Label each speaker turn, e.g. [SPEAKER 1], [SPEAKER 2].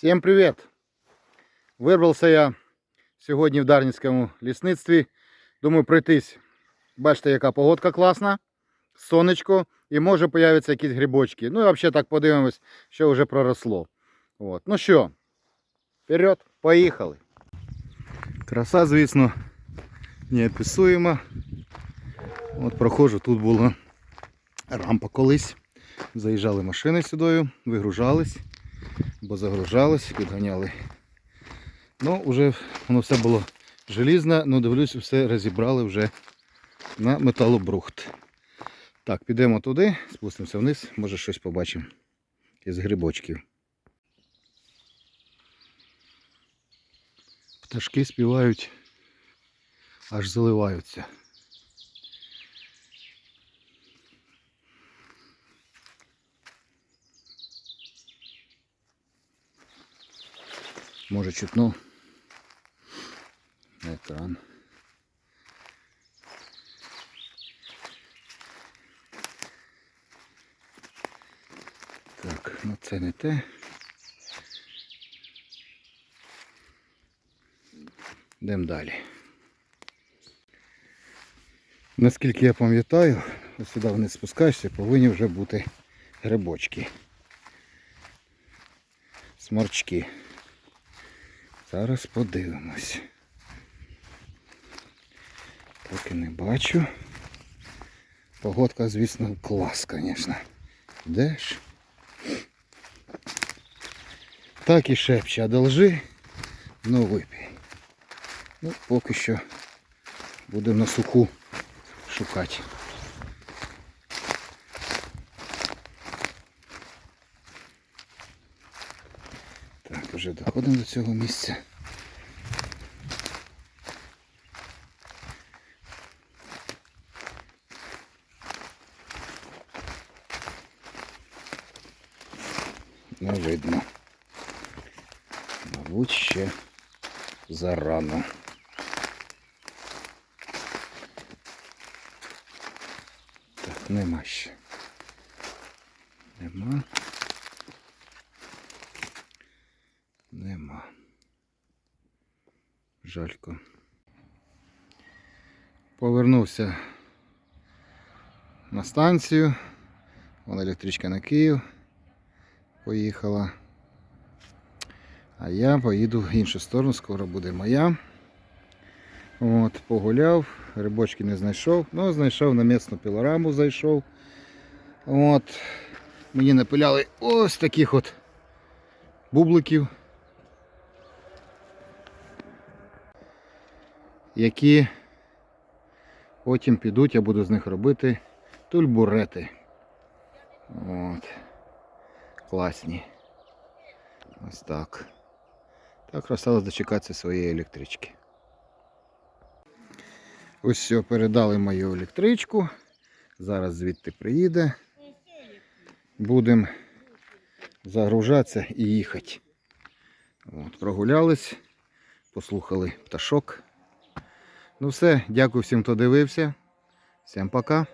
[SPEAKER 1] Всім привіт! Вирвався я сьогодні в Дарницькому лісництві. Думаю, пройтись. Бачите, яка погодка класна, сонечко і може появитися якісь грибочки. Ну і взагалі так подивимось, що вже проросло. От. Ну що, вперед, поїхали. Краса, звісно, неописуема. От проходжу, тут була рампа колись. Заїжджали машини сюди, вигружались, бо загружались, підганяли. Ну, вже воно все було желізне, ну дивлюсь, все розібрали вже на металобрухт. Так, підемо туди, спустимося вниз, може щось побачимо із грибочків. Пташки співають, аж заливаються. Може чутно на екран. Так, ну це не те. Йдемо далі. Наскільки я пам'ятаю, сюди вниз спускаєшся, повинні вже бути грибочки. Сморчки. Зараз подивимось. Поки не бачу. Погодка, звісно, клас, звісно. Де ж? Так і шепче, одолжи, ну випій. Ну, поки що будемо на суху шукати. Так, вже доходимо до цього місця. Не видно. Мабуть, ще зарано. Так, нема ще. Нема. Нема. Жалько. Повернувся на станцію. Вон електричка на Київ поїхала. А я поїду в іншу сторону, скоро буде моя. От, погуляв, рибочки не знайшов, ну знайшов на місну пілораму, зайшов. От, мені напиляли ось таких от бубликів, які потім підуть, я буду з них робити тульбурети. От. Класні. Ось так. Так осталось дочекатися своєї електрички. Ось все, передали мою електричку. Зараз звідти приїде. Будемо загружатися і їхати. От, прогулялись, послухали пташок. Ну все, дякую всім, хто дивився. Всім пока.